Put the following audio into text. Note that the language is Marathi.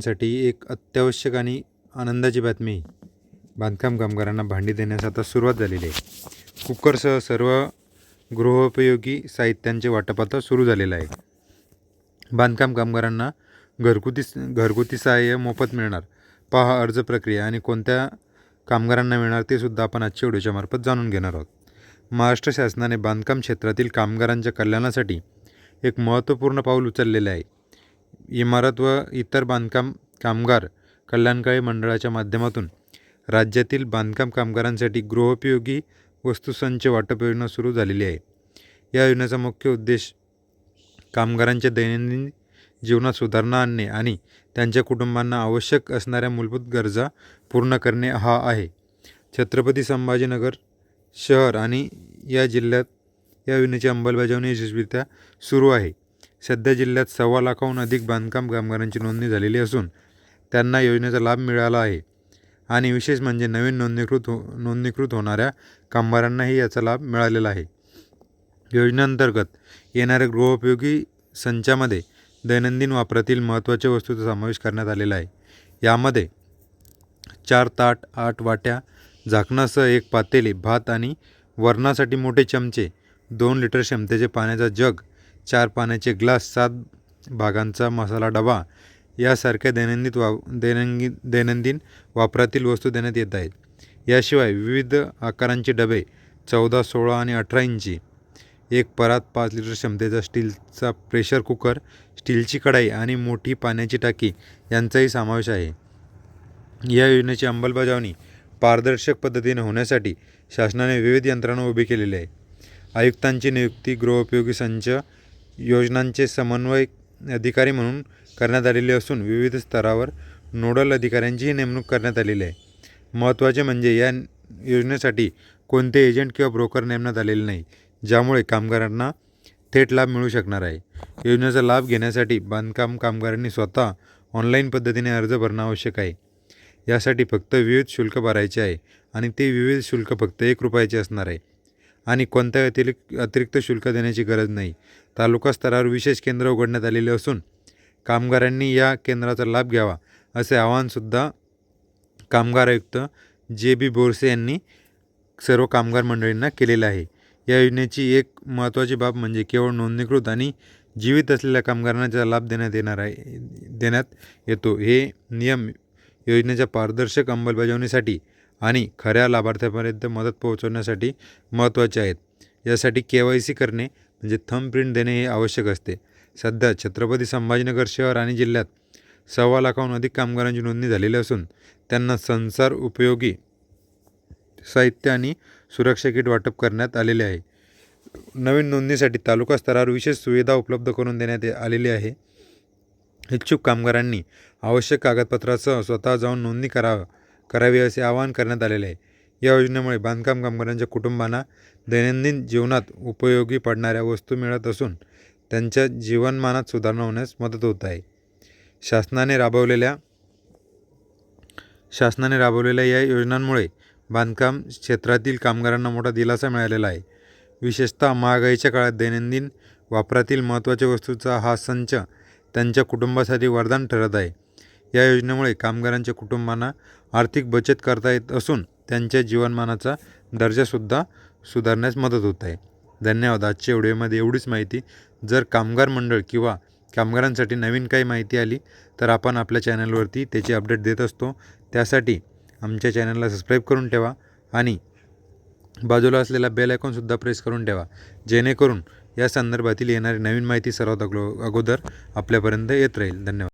साठी एक अत्यावश्यक आणि आनंदाची बातमी बांधकाम कामगारांना भांडी देण्यास आता सुरुवात झालेली आहे. कुकरसह सर्व गृहोपयोगी साहित्यांचे वाटप आता सुरू झालेलं आहे. बांधकाम कामगारांना घरगुती घरगुती सहाय्य मोफत मिळणार. पहा अर्ज प्रक्रिया आणि कोणत्या कामगारांना मिळणार ते सुद्धा आपण आजच्या व्हिडिओच्या मार्फत जाणून घेणार आहोत. महाराष्ट्र शासनाने बांधकाम क्षेत्रातील कामगारांच्या कल्याणासाठी एक महत्त्वपूर्ण पाऊल उचललेले आहे. इमारत व इतर बांधकाम कामगार कल्याणकारी मंडळाच्या माध्यमातून राज्यातील बांधकाम कामगारांसाठी गृहोपयोगी वस्तूसंच वाटप योजना सुरू झालेली आहे. या योजनेचा मुख्य उद्देश कामगारांच्या दैनंदिन जीवनात सुधारणा आणणे आणि त्यांच्या कुटुंबांना आवश्यक असणाऱ्या मूलभूत गरजा पूर्ण करणे हा आहे. छत्रपती संभाजीनगर शहर आणि या जिल्ह्यात या योजनेची अंमलबजावणी यशस्वीरित्या सुरू आहे. सध्या जिल्ह्यात सव्वा लाखाहून अधिक बांधकाम कामगारांची नोंदणी झालेली असून त्यांना योजनेचा लाभ मिळाला आहे. आणि विशेष म्हणजे नवीन नोंदणीकृत हो नोंदणीकृत होणाऱ्या कामगारांनाही याचा लाभ मिळालेला आहे. योजनेअंतर्गत येणाऱ्या गृहोपयोगी संचामध्ये दैनंदिन वापरातील महत्त्वाच्या वस्तूचा समावेश करण्यात आलेला आहे. यामध्ये चार ताट आठ वाट्या झाकणासह एक पातेले भात आणि वरणासाठी मोठे चमचे दोन लिटर क्षमतेचे पाण्याचा जग चार पाण्याचे ग्लास सात भागांचा मसाला डबा यासारख्या दैनंदिन वा दैनंदिन दैनंदिन वापरातील वस्तू देण्यात येत आहेत. याशिवाय विविध आकारांचे डबे चौदा सोळा आणि अठरा इंची एक परात पाच लिटर क्षमतेचा स्टीलचा प्रेशर कुकर स्टीलची कढाई आणि मोठी पाण्याची टाकी यांचाही समावेश आहे. या योजनेची अंमलबजावणी पारदर्शक पद्धतीने होण्यासाठी शासनाने विविध यंत्रणा उभी केलेली आहे आयुक्तांची नियुक्ती गृहोपयोगी संच योजनांचे समन्वय अधिकारी म्हणून करण्यात आलेले असून विविध स्तरावर नोडल अधिकाऱ्यांचीही नेमणूक करण्यात आलेली आहे. महत्त्वाचे म्हणजे या योजनेसाठी कोणते एजंट किंवा ब्रोकर नेमण्यात आलेले नाही ज्यामुळे कामगारांना थेट लाभ मिळू शकणार आहे. योजनेचा लाभ घेण्यासाठी बांधकाम कामगारांनी स्वतः ऑनलाईन पद्धतीने अर्ज भरणं आवश्यक आहे. यासाठी फक्त विविध शुल्क भरायचे आहे आणि ते विविध शुल्क फक्त एक रुपयाचे असणार आहे. आणि कोणत्याही अतिरिक्त अतिरिक्त शुल्क देण्याची गरज नाही. तालुका स्तरावर विशेष केंद्र उघडण्यात आलेले असून कामगारांनी या केंद्राचा लाभ घ्यावा असे आवाहनसुद्धा कामगार आयुक्त जे बी बोरसे यांनी सर्व कामगार मंडळींना केलेलं आहे. या योजनेची एक महत्त्वाची बाब म्हणजे केवळ नोंदणीकृत आणि जीवित असलेल्या कामगारांना त्याचा लाभ देण्यात येणार आहे देण्यात येतो. हे नियम योजनेच्या पारदर्शक अंमलबजावणीसाठी आणि खऱ्या लाभार्थ्यापर्यंत मदत पोहोचवण्यासाठी महत्त्वाचे आहेत. यासाठी के वाय सी करणे म्हणजे थंबप्रिंट देणे हे आवश्यक असते. सध्या छत्रपती संभाजीनगर शहर आणि जिल्ह्यात सव्वा लाखाहून अधिक कामगारांची नोंदणी झालेली असून त्यांना संसार उपयोगी साहित्य आणि सुरक्षा किट वाटप करण्यात आलेले आहे. नवीन नोंदणीसाठी तालुका स्तरावर विशेष सुविधा उपलब्ध करून देण्यात आलेली आहे. इच्छुक कामगारांनी आवश्यक कागदपत्रासह स्वतः जाऊन नोंदणी करावं करावी असे आवाहन करण्यात आलेले आहे. या योजनेमुळे बांधकाम कामगारांच्या कुटुंबांना दैनंदिन जीवनात उपयोगी पडणाऱ्या वस्तू मिळत असून त्यांच्या जीवनमानात सुधारणा होण्यास मदत होत आहे. शासनाने राबवलेल्या शासनाने राबवलेल्या या योजनांमुळे बांधकाम क्षेत्रातील कामगारांना मोठा दिलासा मिळालेला आहे. विशेषतः महागाईच्या काळात दैनंदिन वापरातील महत्त्वाच्या वस्तूचा हा संच त्यांच्या कुटुंबासाठी वरदान ठरत आहे. या योजनेमुळे कामगारांच्या कुटुंबांना आर्थिक बचत करता येत असून त्यांच्या जीवनमानाचा दर्जासुद्धा सुधारण्यास मदत होत आहे. धन्यवाद. आजच्या व्हिडिओमध्ये एवढीच माहिती. जर कामगार मंडळ किंवा कामगारांसाठी नवीन काही माहिती आली तर आपण आपल्या चॅनलवरती त्याची अपडेट देत असतो. त्यासाठी आमच्या चॅनलला सबस्क्राईब करून ठेवा आणि बाजूला असलेला बेल आयकॉनसुद्धा प्रेस करून ठेवा जेणेकरून या संदर्भातील येणारी नवीन माहिती सर्वात अगो अगोदर आपल्यापर्यंत येत राहील. धन्यवाद.